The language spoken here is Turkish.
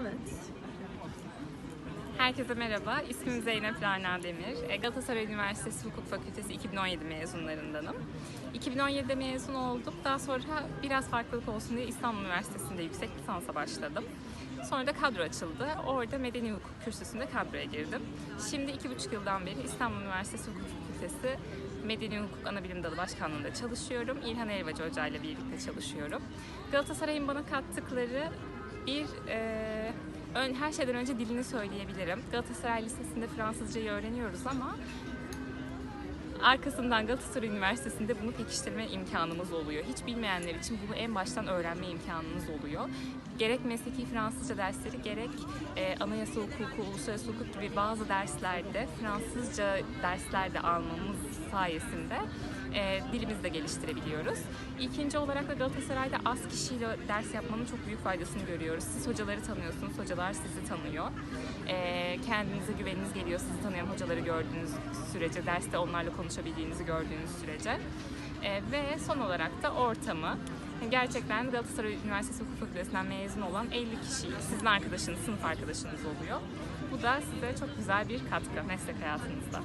Evet. Herkese merhaba. İsmim Zeynep Rana Demir. E, Galatasaray Üniversitesi Hukuk Fakültesi 2017 mezunlarındanım. 2017'de mezun oldum. Daha sonra biraz farklılık olsun diye İstanbul Üniversitesi'nde yüksek lisansa başladım. Sonra da kadro açıldı. Orada Medeni Hukuk kürsüsünde kadroya girdim. Şimdi iki buçuk yıldan beri İstanbul Üniversitesi Hukuk Fakültesi Medeni Hukuk Anabilim Dalı Başkanlığı'nda çalışıyorum. İlhan Elvacı Hoca ile birlikte çalışıyorum. Galatasaray'ın bana kattıkları bir e, ön, her şeyden önce dilini söyleyebilirim. Galatasaray Lisesi'nde Fransızcayı öğreniyoruz ama arkasından Galatasaray Üniversitesi'nde bunu pekiştirme imkanımız oluyor. Hiç bilmeyenler için bunu en baştan öğrenme imkanımız oluyor. Gerek mesleki Fransızca dersleri gerek e, anayasa hukuku, uluslararası hukuk gibi bazı derslerde Fransızca derslerde almamız sayesinde e, dilimizi de geliştirebiliyoruz. İkinci olarak da Galatasaray'da az kişiyle ders yapmanın çok büyük faydasını görüyoruz. Siz hocaları tanıyorsunuz, hocalar sizi tanıyor. E, kendinize güveniniz geliyor, sizi tanıyan hocaları gördüğünüz sürece, derste onlarla konuşabildiğinizi gördüğünüz sürece. E, ve son olarak da ortamı. Gerçekten Galatasaray Üniversitesi Hukuk Fakültesinden mezun olan 50 kişi sizin arkadaşınız, sınıf arkadaşınız oluyor. Bu da size çok güzel bir katkı meslek hayatınızda.